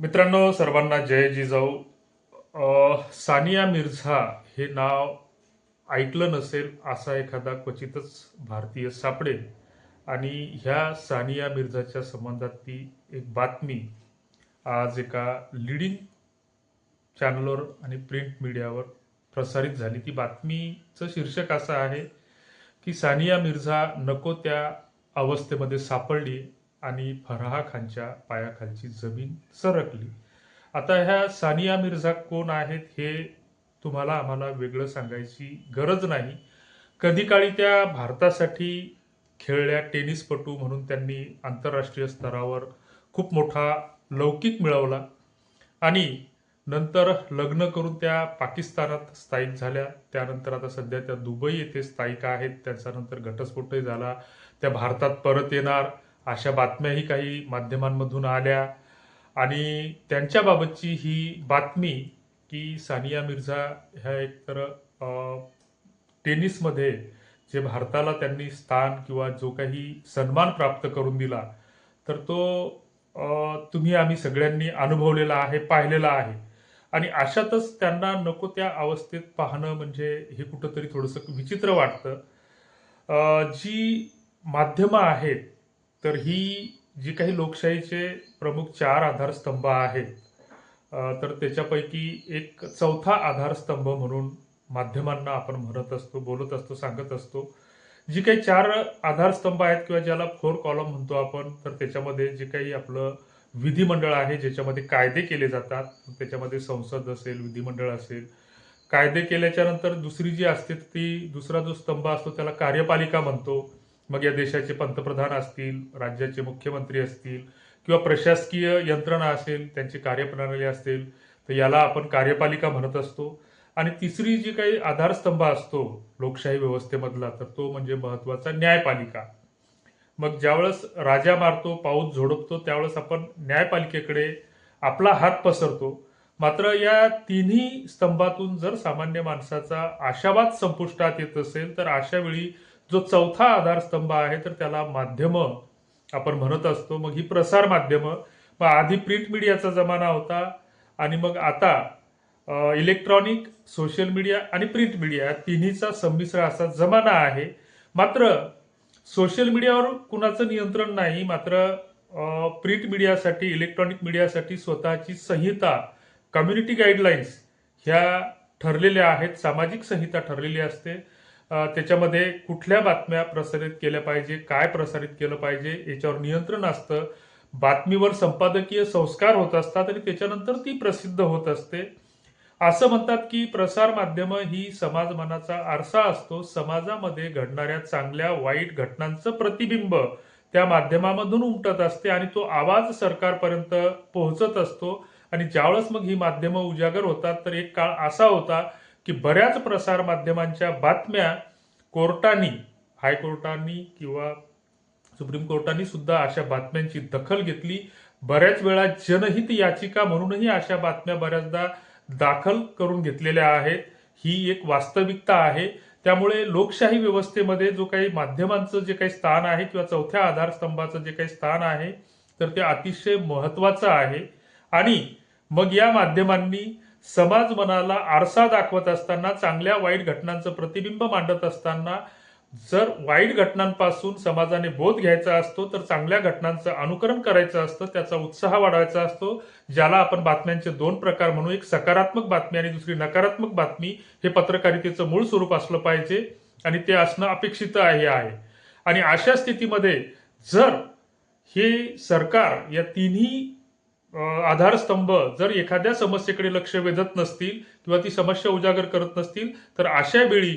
मित्रांनो सर्वांना जय जिजाऊ. सानिया मिर्झा हे नाव ऐकलं नसेल असा एखादा क्वचितच भारतीय सापडेल. आणि ह्या सानिया मिर्झाच्या संबंधातली एक बातमी आज एका लिडिंग चॅनलवर आणि प्रिंट मीडियावर प्रसारित झाली. ती बातमीचं शीर्षक असं आहे की सानिया मिर्झा नको त्या अवस्थेमध्ये सापडली आणि फराह खानच्या पायाखालची जमीन सरकली. आता ह्या सानिया मिर्झा कोण आहेत हे तुम्हाला आम्हाला वेगळं सांगायची गरज नाही. कधी काळी त्या भारतासाठी खेळल्या टेनिसपटू म्हणून त्यांनी आंतरराष्ट्रीय स्तरावर खूप मोठा लौकिक मिळवला. आणि नंतर लग्न करून त्या पाकिस्तानात स्थायिक झाल्या. त्यानंतर आता सध्या त्या दुबई येथे स्थायिक आहेत. त्यांचा नंतर घटस्फोटही झाला. त्या भारतात परत येणार. अशा बातम्याही काही माध्यमांमधून आल्या. आणि त्यांच्याबाबतची ही बातमी की सानिया मिर्झा ह्या एकतर तर टेनिसमध्ये जे भारताला त्यांनी स्थान किंवा जो काही सन्मान प्राप्त करून दिला तर तो तुम्ही आम्ही सगळ्यांनी अनुभवलेला आहे पाहिलेला आहे. आणि अशातच त्यांना नको त्या अवस्थेत पाहणं म्हणजे हे कुठंतरी थोडंसं विचित्र वाटतं. जी माध्यमं आहेत तर ही जी काही लोकशाहीचे प्रमुख चार आधारस्तंभ आहेत तर त्याच्यापैकी एक चौथा आधारस्तंभ म्हणून माध्यमांना आपण म्हणत असतो बोलत असतो सांगत असतो. जी काही चार आधारस्तंभ आहेत किंवा ज्याला फोर कॉलम म्हणतो आपण तर त्याच्यामध्ये जे काही आपलं विधिमंडळ आहे ज्याच्यामध्ये कायदे केले जातात त्याच्यामध्ये संसद असेल विधिमंडळ असेल. कायदे केल्याच्यानंतर दुसरी जी असते ती दुसरा जो स्तंभ असतो त्याला कार्यपालिका म्हणतो. मग या देशाचे पंतप्रधान असतील राज्याचे मुख्यमंत्री असतील किंवा प्रशासकीय यंत्रणा असेल त्यांची कार्यप्रणाली असेल तर याला आपण कार्यपालिका म्हणत असतो. आणि तिसरी जी काही आधारस्तंभ असतो लोकशाही व्यवस्थेमधला तर तो म्हणजे महत्त्वाचा न्यायपालिका. मग ज्यावेळेस राजा मारतो पाऊस झोडपतो त्यावेळेस आपण न्यायपालिकेकडे आपला हात पसरतो. मात्र या तिन्ही स्तंभातून जर सामान्य माणसाचा आशावाद संपुष्टात येत असेल तर अशा वेळी जो चौथा आधारस्तंभ आहे तर त्याला माध्यम आपण म्हणत असतो. मग ही प्रसार माध्यमं. मग आधी प्रिंट मीडियाचा जमाना होता आणि मग आता इलेक्ट्रॉनिक सोशल मीडिया आणि प्रिंट मीडिया या तिन्हीचा संमिश्र असा जमाना आहे. मात्र सोशल मीडियावर कुणाचं नियंत्रण नाही मात्र प्रिंट मीडियासाठी इलेक्ट्रॉनिक मीडियासाठी स्वतःची संहिता कम्युनिटी गाईडलाईन्स ह्या ठरलेल्या आहेत. सामाजिक संहिता ठरलेली असते. त्याच्यामध्ये कुठल्या बातम्या प्रसारित केल्या पाहिजे काय प्रसारित केलं पाहिजे याच्यावर नियंत्रण असतं. बातमीवर संपादकीय संस्कार होत असतात आणि त्याच्यानंतर ती प्रसिद्ध होत असते. असं म्हणतात की प्रसार माध्यम ही समाज मनाचा आरसा असतो. समाजामध्ये घडणाऱ्या चांगल्या वाईट घटनांचं प्रतिबिंब त्या माध्यमामधून उमटत असते आणि तो आवाज सरकारपर्यंत पोहोचत असतो. आणि ज्यावेळेस मग ही माध्यमं उजागर होतात तर एक काळ असा होता की बऱ्याच प्रसार माध्यमांच्या बातम्या कोर्टानी हायकोर्टांनी किंवा सुप्रीम कोर्टाने सुद्धा अशा बातम्यांची दखल घेतली. बऱ्याच वेळा जनहित याचिका म्हणूनही अशा बातम्या बऱ्याचदा दाखल करून घेतलेल्या आहेत. ही एक वास्तविकता आहे. त्यामुळे लोकशाही व्यवस्थेमध्ये जो काही माध्यमांचं जे काही स्थान आहे किंवा चौथ्या आधारस्तंभाचं जे काही स्थान आहे तर ते अतिशय महत्वाचं आहे. आणि मग या माध्यमांनी समाज मनाला आरसा दाखवत असताना चांगल्या वाईट घटनांचं प्रतिबिंब मांडत असताना जर वाईट घटनांपासून समाजाने बोध घ्यायचा असतो तर चांगल्या घटनांचं अनुकरण करायचं असतं त्याचा उत्साह वाढवायचा असतो. ज्याला आपण बातम्यांचे दोन प्रकार म्हणू एक सकारात्मक बातमी आणि दुसरी नकारात्मक बातमी हे पत्रकारितेचं मूळ स्वरूप असलं पाहिजे आणि ते असणं अपेक्षित आहे आहे. आणि अशा स्थितीमध्ये जर हे सरकार या तिन्ही आधारस्तंभ जर एखाद्या समस्येकडे लक्ष वेधत नसतील किंवा ती समस्या उजागर करत नसतील तर अशा वेळी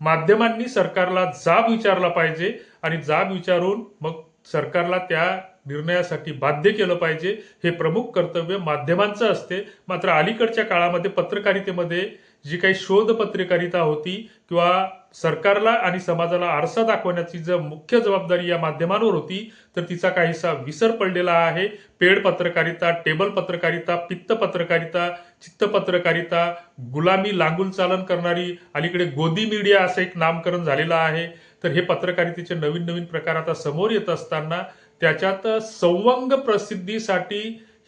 माध्यमांनी सरकारला जाब विचारला पाहिजे आणि जाब विचारून मग सरकारला त्या निर्णयासाठी बाध्य केलं पाहिजे. हे प्रमुख कर्तव्य माध्यमांचं असते. मात्र अलीकडच्या काळामध्ये पत्रकारितेमध्ये जी काही शोध पत्रकारिता होती किंवा सरकारला आणि समाजाला आरसा दाखवण्याची जर मुख्य जबाबदारी या माध्यमांवर होती तर तिचा काहीसा विसर पडलेला आहे. पेड पत्रकारिता टेबल पत्रकारिता पित्त पत्रकारिता चित्त पत्रकारिता गुलामी लांगुल चालन करणारी अलीकडे गोदी मीडिया असं एक नामकरण झालेलं आहे. तर हे पत्रकारितेचे नवीन नवीन प्रकार आता समोर येत असताना त्याच्यात संवंग प्रसिद्धीसाठी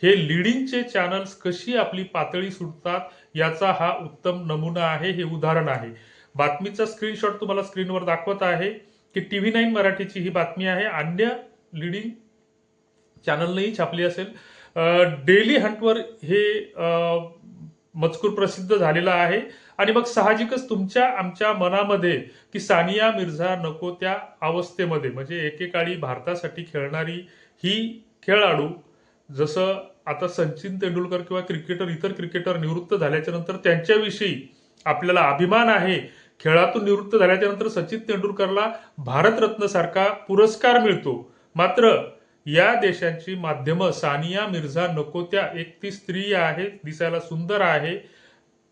हे लिडिंगचे चॅनल्स कशी आपली पातळी सुटतात याचा हा उत्तम नमुना आहे हे उदाहरण आहे. बातमीचा स्क्रीनशॉट तुम्हाला स्क्रीनवर दाखवत आहे की टी व्ही नाईन मराठीची ही बातमी आहे. अन्य लिडिंग चॅनलनेही छापली असेल. डेली हंटवर हे मजकूर प्रसिद्ध झालेला आहे. आणि मग साहजिकच तुमच्या आमच्या मनामध्ये की सानिया मिर्झा नको त्या अवस्थेमध्ये. म्हणजे एकेकाळी भारतासाठी खेळणारी ही खेळाडू जसं आता सचिन तेंडुलकर किंवा क्रिकेटर इतर क्रिकेटर निवृत्त झाल्याच्यानंतर त्यांच्याविषयी आपल्याला अभिमान आहे. खेळातून निवृत्त झाल्याच्यानंतर सचिन तेंडुलकरला भारतरत्न सारखा पुरस्कार मिळतो. मात्र या देशांची माध्यमं सानिया मिर्झा नको त्या एक ती स्त्री आहे दिसायला सुंदर आहे.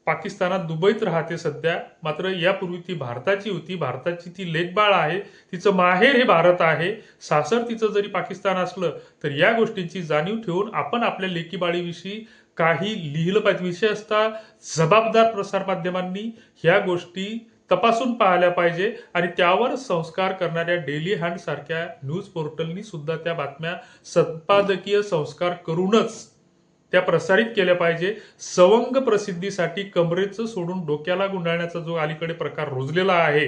पाकिस्तानात दुबईत राहते सध्या. मात्र यापूर्वी ती भारताची होती. भारताची ती लेखबाळ आहे. तिचं माहेर हे भारत आहे. सासर तिचं जरी पाकिस्तान असलं तर या गोष्टींची जाणीव ठेवून आपण आपल्या लेकीबाळीविषयी काही लिहिलं पाहिजे. विशेषतः जबाबदार प्रसारमाध्यमांनी ह्या गोष्टी तपासून पाहिल्या पाहिजे आणि त्यावर संस्कार करणाऱ्या डेली हँड सारख्या न्यूज पोर्टलनी सुद्धा त्या बातम्या संपादकीय संस्कार करूनच त्या प्रसारित केल्या पाहिजे. सवंग प्रसिद्धीसाठी कमरेचं सोडून डोक्याला गुंडाळण्याचा जो अलीकडे प्रकार रुजलेला आहे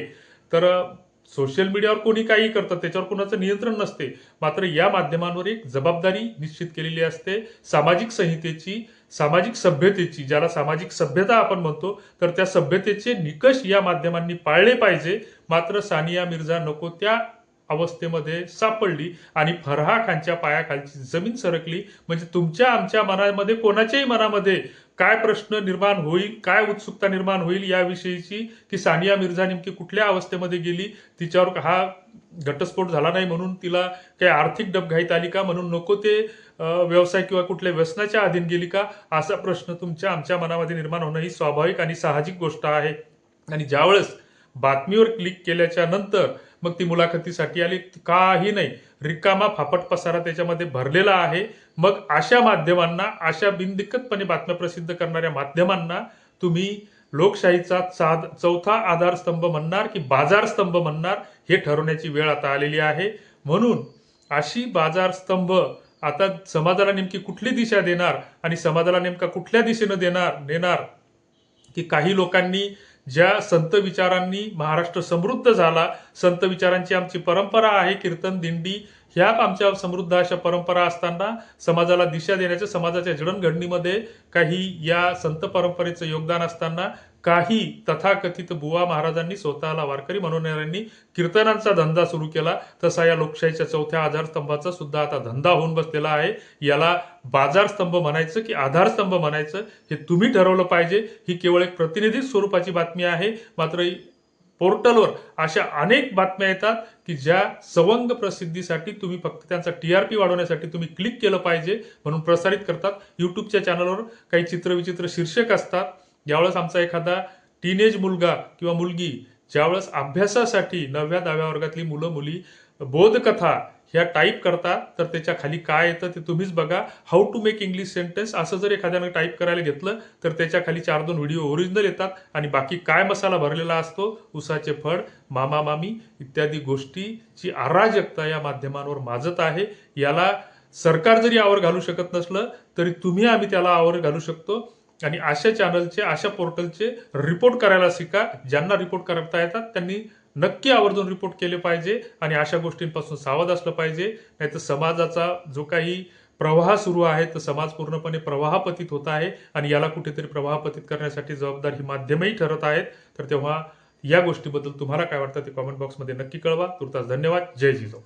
तर सोशल मीडियावर कोणी काही करतं त्याच्यावर कोणाचं नियंत्रण नसते. मात्र या माध्यमांवर एक जबाबदारी निश्चित केलेली असते. सामाजिक संहितेची सामाजिक सभ्यतेची ज्याला सामाजिक सभ्यता आपण म्हणतो तर त्या सभ्यतेचे निकष या माध्यमांनी पाळले पाहिजे. मात्र सानिया मिर्झा नको त्या अवस्थेमध्ये सापडली आणि फरहा खानच्या पायाखालची जमीन सरकली. म्हणजे तुमच्या आमच्या मनामध्ये कोणाच्याही मनामध्ये काय प्रश्न निर्माण होईल काय उत्सुकता निर्माण होईल याविषयीची की सानिया मिर्झा नेमकी कुठल्या अवस्थेमध्ये गेली? तिच्यावर हा घटस्फोट झाला नाही म्हणून तिला काही आर्थिक डबघाईत आली का म्हणून नको ते व्यवसाय किंवा कुठल्या व्यसनाच्या अधीन गेली का? असा प्रश्न तुमच्या आमच्या मनामध्ये निर्माण होणं ही स्वाभाविक आणि साहजिक गोष्ट आहे. आणि ज्यावेळेस बातमीवर क्लिक केल्याच्यानंतर मग ती मुलाखतीसाठी आली. काही नाही. रिकामा फापट पसारा त्याच्यामध्ये भरलेला आहे. मग अशा माध्यमांना अशा बिनदिक्कतपणे बातम्या प्रसिद्ध करणाऱ्या माध्यमांना तुम्ही लोकशाहीचा साध चौथा आधारस्तंभ म्हणणार की बाजारस्तंभ म्हणणार हे ठरवण्याची वेळ आता आलेली आहे. म्हणून अशी बाजारस्तंभ आता समाजाला नेमकी कुठली दिशा देणार आणि समाजाला नेमका कुठल्या दिशेनं देणार नेणार की काही लोकांनी ज्या संत विचारांनी महाराष्ट्र समृद्ध झाला संत विचारांची आमची परंपरा आहे कीर्तन दिंडी ह्या आमच्या समृद्ध अशा परंपरा असताना समाजाला दिशा देण्याच्या समाजाच्या जडणघडणीमध्ये काही या संत परंपरेचं योगदान असताना काही तथाकथित बुवा महाराजांनी स्वतःला वारकरी म्हणवणाऱ्यांनी कीर्तनांचा धंदा सुरू केला. तसा या लोकशाहीच्या चौथ्या आधारस्तंभाचा सुद्धा आता धंदा होऊन बसलेला आहे. याला बाजारस्तंभ म्हणायचं की आधारस्तंभ म्हणायचं हे तुम्ही ठरवलं पाहिजे. ही केवळ एक प्रतिनिधी स्वरूपाची बातमी आहे. मात्र पोर्टलवर अशा अनेक बातम्या येतात की ज्या सवंग प्रसिद्धीसाठी तुम्ही फक्त त्यांचा टी आर पी वाढवण्यासाठी तुम्ही क्लिक केलं पाहिजे म्हणून प्रसारित करतात. यूट्यूबच्या चॅनलवर काही चित्रविचित्र शीर्षक असतात. ज्यावेळेस आमचा एखादा टीनेज मुलगा किंवा मुलगी ज्यावेळेस अभ्यासासाठी नवव्या दहाव्या वर्गातली मुलं मुली बोधकथा ह्या टाईप करतात तर त्याच्याखाली काय येतं ते तुम्हीच बघा. How to make English sentence असं जर एखाद्यानं टाईप करायला घेतलं तर त्याच्याखाली चार दोन व्हिडिओ ओरिजिनल येतात आणि बाकी काय मसाला भरलेला असतो उसाचे फळ मामा मामी इत्यादी गोष्टीची अराजकता या माध्यमांवर माजत आहे. याला सरकार जरी आवर घालू शकत नसलं तरी तुम्ही आम्ही त्याला आवर घालू शकतो. आणि अशा चॅनलचे अशा पोर्टलचे रिपोर्ट करायला शिका. ज्यांना रिपोर्ट करता येतात त्यांनी नक्की आवर्जून रिपोर्ट केले पाहिजे आणि अशा गोष्टींपासून सावध असलं पाहिजे. नाहीतर समाजाचा जो काही प्रवाह सुरू आहे तर समाज पूर्णपणे प्रवाहपतीत होत आहे आणि याला कुठेतरी प्रवाहपतीत करण्यासाठी जबाबदार ही माध्यमही ठरत आहेत. तर तेव्हा या गोष्टीबद्दल तुम्हाला काय वाटतं ते कॉमेंट बॉक्समध्ये नक्की कळवा. तुर्तास धन्यवाद. जय जिजाऊ